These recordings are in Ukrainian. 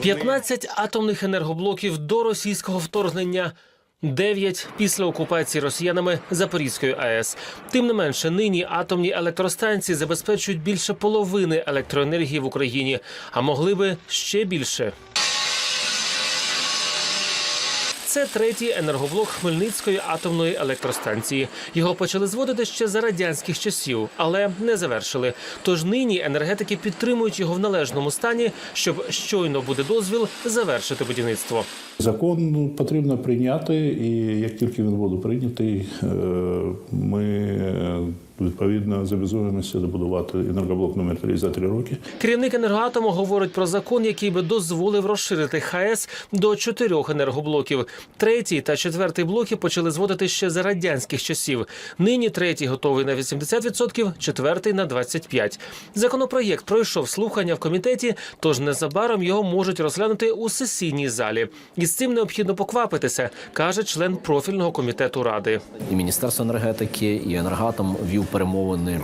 15 атомних енергоблоків до російського вторгнення. 9 після окупації росіянами Запорізької АЕС. Тим не менше, нині атомні електростанції забезпечують більше половини електроенергії в Україні, а могли би ще більше. Це третій енергоблок Хмельницької атомної електростанції. Його почали зводити ще за радянських часів, але не завершили. Тож нині енергетики підтримують його в належному стані, щоб щойно буде дозвіл завершити будівництво. Закон потрібно прийняти, і як тільки він буде прийнятий, е, ми е, відповідно зобов'язуємося добудувати енергоблок номер 3 за три роки. Керівник енергоатому говорить про закон, який би дозволив розширити ХАЕС до чотирьох енергоблоків. Третій та четвертий блоки почали зводити ще за радянських часів. Нині третій готовий на 80%, четвертий на 25%. Законопроєкт пройшов слухання в комітеті, тож незабаром його можуть розглянути у сесійній залі. І з цим необхідно поквапитися, каже член профільного комітету ради. і Міністерство енергетики, і енергатом вів перемовини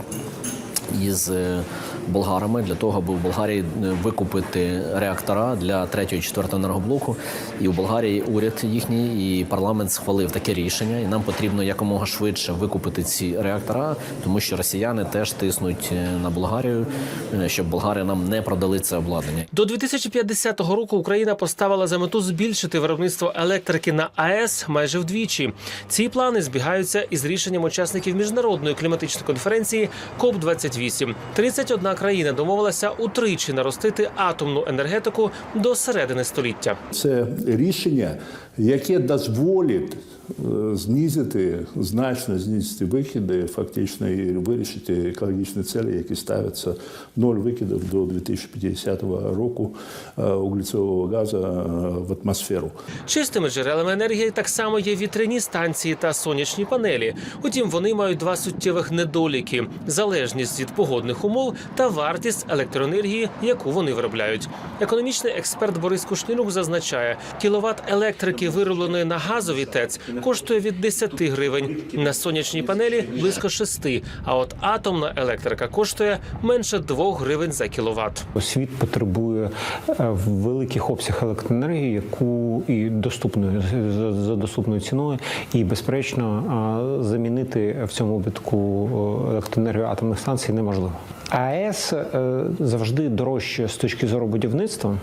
із е, болгарами для того, аби в Болгарії е, викупити реактора для третього і четвертого енергоблоку. І у Болгарії уряд їхній і парламент схвалив таке рішення. І нам потрібно якомога швидше викупити ці реактора, тому що росіяни теж тиснуть е, на Болгарію, е, щоб болгари нам не продали це обладнання. До 2050 року Україна поставила за мету збільшити виробництво електрики на АЕС майже вдвічі. Ці плани збігаються із рішенням учасників міжнародної кліматичної конференції КОП 28 31 країна домовилася утричі наростити атомну енергетику до середини століття. Це рішення, яке дозволить е, знизити значно знизити викиди, фактично і вирішити екологічні цілі, які ставляться ноль викидів до 2050 року е, углецового газу е, в атмосферу. Чистими джерелами енергії так само є вітряні станції та сонячні панелі. Утім, вони мають два суттєвих недоліки: залежність від погодних умов та вартість електроенергії, яку вони виробляють. Економічний експерт Борис Кушнілюк зазначає, кіловат електрики, виробленої на газовій ТЕЦ, коштує від 10 гривень, на сонячній панелі близько 6, а от атомна електрика коштує менше 2 гривень за кіловат. Світ потребує е, великих обсяг електроенергії, яку і доступною за, за доступною ціною, і безперечно е, замінити в цьому випадку е, електроенергію атомних станцій неможливо. АЕС е, завжди дорожче з точки зору будівництва.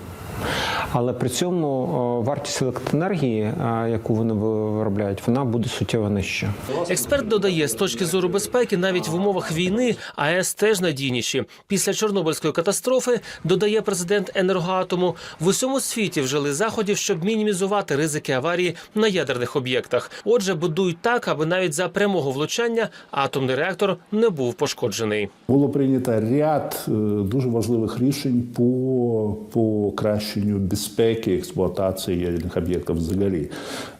Але при цьому е, вартість електроенергії, е, яку вони виробляють, вона буде суттєво нижча. Експерт додає, з точки зору безпеки, навіть в умовах війни АЕС теж надійніші. Після Чорнобильської катастрофи додає президент енергоатому в усьому світі вжили заходів, щоб мінімізувати ризики аварії на ядерних об'єктах. Отже, будують так, аби навіть за прямого влучання атомний реактор не був пошкоджений. Було прийнято ряд е, дуже важливих рішень по покращенню безпеки експлуатації ядерних об'єктів взагалі.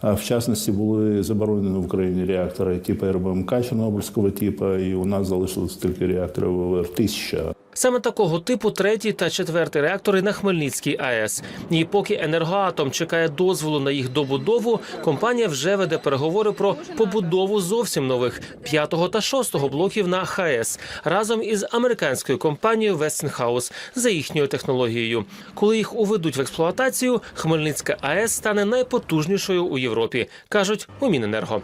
В частності були заборонені в Україні реактори типу РБМК Чорнобильського типу, і у нас залишилось тільки реактори ВВР-1000. Саме такого типу третій та четвертий реактори на Хмельницькій АЕС. І поки енергоатом чекає дозволу на їх добудову, компанія вже веде переговори про побудову зовсім нових п'ятого та шостого блоків на ХАЕС разом із американською компанією Westinghouse за їхньою технологією. Коли їх уведуть в експлуатацію, Хмельницька АЕС стане найпотужнішою у Європі, кажуть у Міненерго.